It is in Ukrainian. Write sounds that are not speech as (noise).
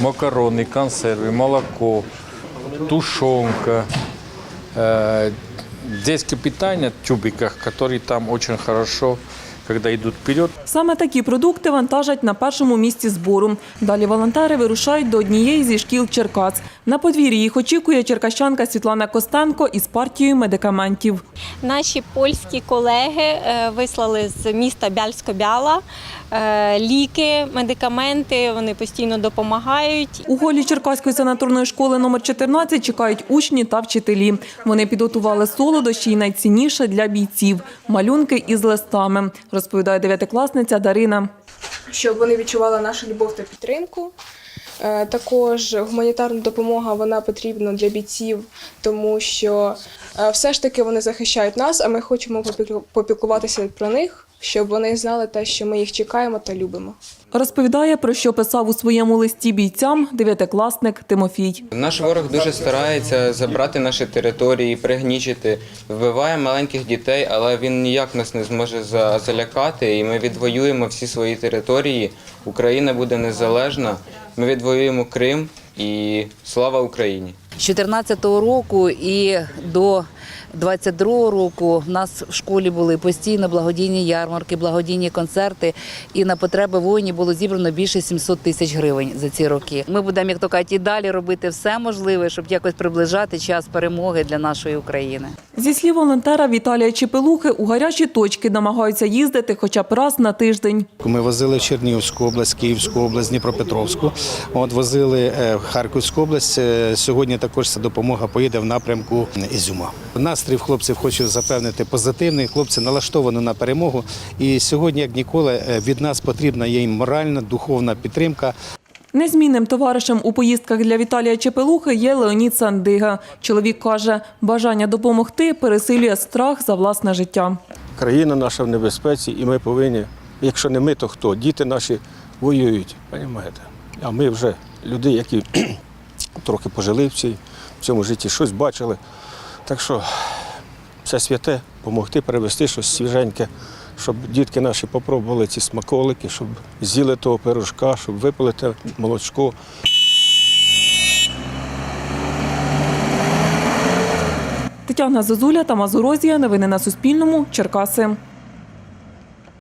макароны, консервы, молоко, тушенка, э, детское питание в тюбиках, которые там очень хорошо, когда идут вперед, Саме такі продукти вантажать на першому місці збору. Далі волонтери вирушають до однієї зі шкіл Черкас. на подвір'ї їх очікує черкащанка Світлана Костенко із партією медикаментів. Наші польські колеги е, вислали з міста Бяльсько-Бяла е, ліки, медикаменти. Вони постійно допомагають. У голі Черкаської санаторної школи номер 14 чекають учні та вчителі. Вони підготували солодощі і найцінніше для бійців – малюнки із листами, розповідає дев'ятикласниця Дарина. Щоб вони відчували нашу любов та підтримку. Е, Також гуманітарна допомога вона потрібна для бійців, тому що е, все ж таки вони захищають нас, а ми хочемо попіклуватися про них, щоб вони знали те, що ми їх чекаємо та любимо. Розповідає, про що писав у своєму листі бійцям дев'ятикласник Тимофій. Наш ворог дуже старається забрати наші території, пригнічити, вбиває маленьких дітей, але він ніяк нас не зможе за- залякати, і ми відвоюємо всі свої території. Україна буде незалежна. Ми відвоюємо Крим і слава Україні! З 14 року і до 22 року в нас в школі були постійно благодійні ярмарки, благодійні концерти. І на потреби воїнів було зібрано більше 700 тисяч гривень за ці роки. Ми будемо, як то кажуть, і далі робити все можливе, щоб якось приближати час перемоги для нашої України. Зі слів волонтера Віталія Чепелухи, у гарячі точки намагаються їздити хоча б раз на тиждень. Ми возили в Чернігівську область, Київську область, Дніпропетровську. От возили е, в Харківську область. Е, Сьогодні також ця допомога поїде в напрямку Ізюма. Настрій хлопців хочу запевнити позитивний. Хлопці налаштовані на перемогу. І сьогодні, як ніколи, е, від нас потрібна їм моральна, духовна підтримка. Незмінним товаришем у поїздках для Віталія Чепелухи є Леонід Сандига. Чоловік каже, бажання допомогти пересилює страх за власне життя. Країна наша в небезпеці, і ми повинні, якщо не ми, то хто? Діти наші воюють, розумієте? А ми вже люди, які (clears throat) трохи пожили в, цій, в цьому житті, щось бачили. Так що все святе, допомогти перевести щось свіженьке, щоб дітки наші попробували ці смаколики, щоб з'їли того пирожка, щоб випили те молочко. Тетяна Зозуля та Мазурозія. Новини на Суспільному. Черкаси.